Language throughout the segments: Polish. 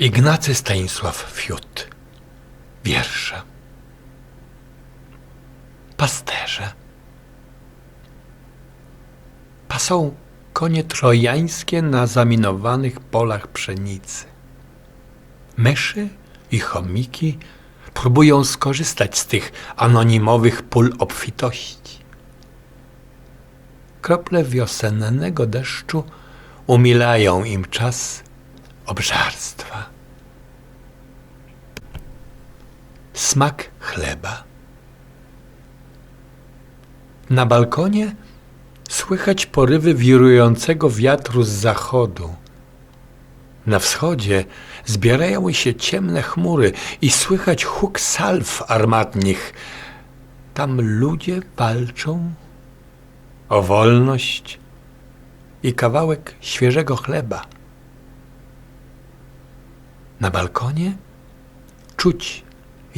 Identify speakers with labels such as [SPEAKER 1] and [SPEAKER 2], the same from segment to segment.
[SPEAKER 1] Ignacy Stanisław Fiut. Wiersze. Pasterze. Pasą konie trojańskie na zaminowanych polach pszenicy. Myszy i chomiki próbują skorzystać z tych anonimowych pól obfitości. Krople wiosennego deszczu umilają im czas obżarstwa. Smak chleba. Na balkonie słychać porywy wirującego wiatru z zachodu. Na wschodzie zbierają się ciemne chmury i słychać huk salw armatnich. Tam ludzie walczą o wolność i kawałek świeżego chleba. Na balkonie czuć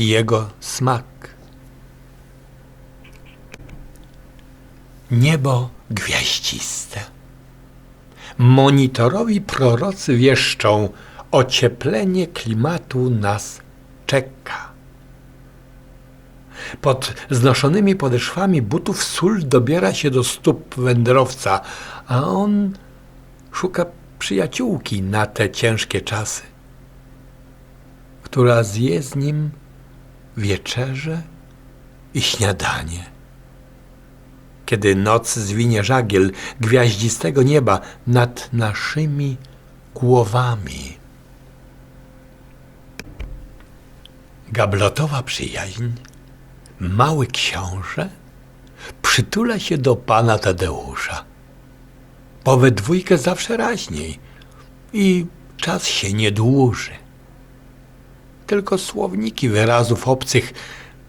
[SPEAKER 1] jego smak. Niebo gwiaździste. Monitorowi prorocy wieszczą, ocieplenie klimatu nas czeka. Pod znoszonymi podeszwami butów sól dobiera się do stóp wędrowca, a on szuka przyjaciółki na te ciężkie czasy która zje z nim wieczerze i śniadanie. Kiedy noc zwinie żagiel gwiaździstego nieba nad naszymi głowami. Gablotowa przyjaźń, mały książę, przytula się do pana Tadeusza. We dwójkę zawsze raźniej i czas się nie dłuży tylko słowniki wyrazów obcych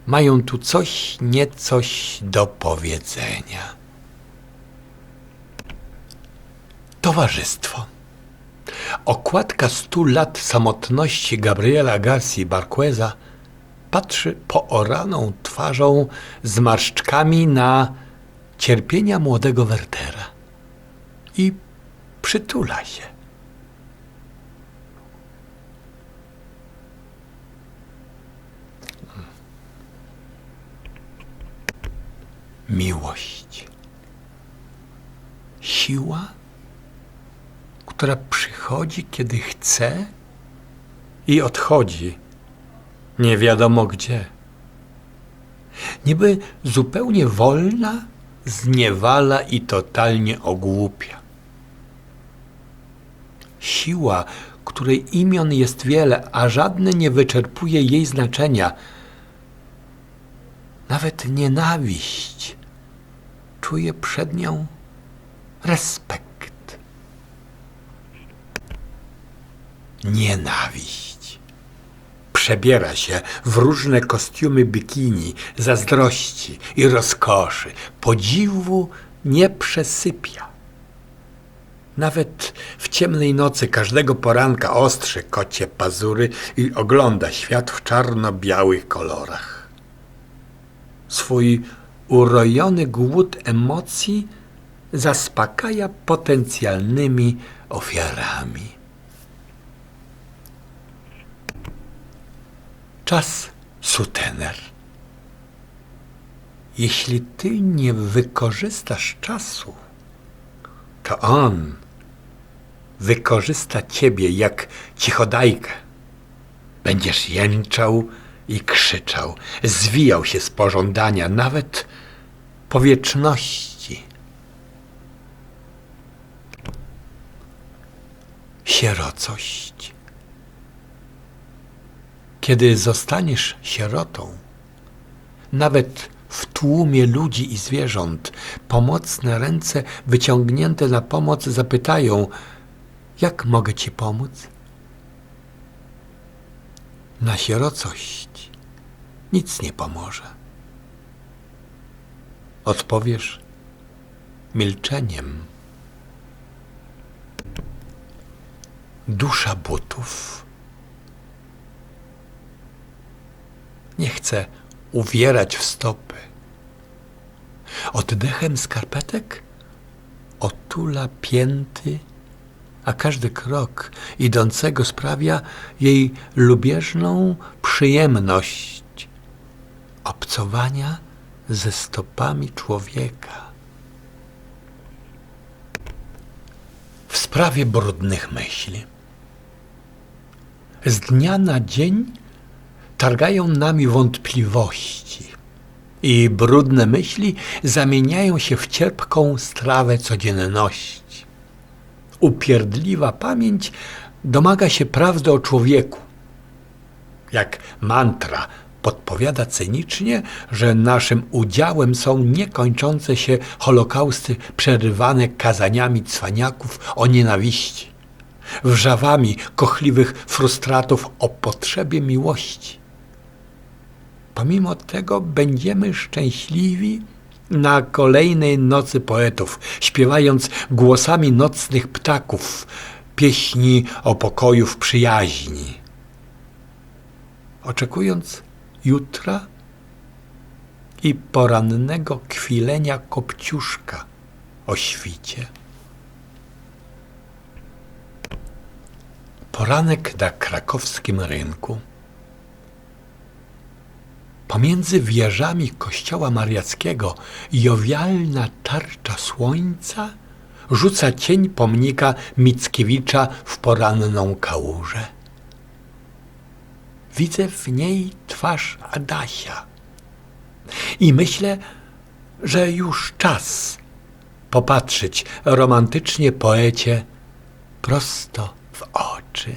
[SPEAKER 1] mają tu coś, niecoś do powiedzenia. Towarzystwo. Okładka stu lat samotności Gabriela Garcia Barqueza patrzy pooraną twarzą z marszczkami na cierpienia młodego Wertera i przytula się. Miłość. Siła, która przychodzi, kiedy chce i odchodzi, nie wiadomo gdzie. Niby zupełnie wolna, zniewala i totalnie ogłupia. Siła, której imion jest wiele, a żadne nie wyczerpuje jej znaczenia. Nawet nienawiść czuje przed nią respekt. Nienawiść przebiera się w różne kostiumy bikini, zazdrości i rozkoszy. Podziwu nie przesypia. Nawet w ciemnej nocy każdego poranka ostrzy kocie pazury i ogląda świat w czarno-białych kolorach. Swój urojony głód emocji zaspokaja potencjalnymi ofiarami. Czas sutener. Jeśli ty nie wykorzystasz czasu, to on wykorzysta ciebie jak cichodajkę. Będziesz jęczał i krzyczał, zwijał się z pożądania, nawet po wieczności. Sierocość. Kiedy zostaniesz sierotą, nawet w tłumie ludzi i zwierząt, pomocne ręce wyciągnięte na pomoc zapytają: Jak mogę ci pomóc? Na sierocość nic nie pomoże. Odpowiesz milczeniem. Dusza butów nie chce uwierać w stopy. Oddechem skarpetek otula pięty, a każdy krok idącego sprawia jej lubieżną przyjemność obcowania ze stopami człowieka. W sprawie brudnych myśli. Z dnia na dzień targają nami wątpliwości i brudne myśli zamieniają się w cierpką strawę codzienności. Upierdliwa pamięć domaga się prawdy o człowieku. Jak mantra podpowiada cynicznie, że naszym udziałem są niekończące się holokausty przerywane kazaniami cwaniaków o nienawiści, wrzawami kochliwych frustratów o potrzebie miłości. Pomimo tego będziemy szczęśliwi na kolejnej nocy poetów, śpiewając głosami nocnych ptaków pieśni o pokoju w przyjaźni. Oczekując jutra i porannego kwilenia kopciuszka o świcie. Poranek na krakowskim rynku. Pomiędzy wieżami kościoła mariackiego jowialna tarcza słońca rzuca cień pomnika Mickiewicza w poranną kałużę. Widzę w niej twarz Adasia i myślę, że już czas popatrzeć romantycznie poecie prosto w oczy.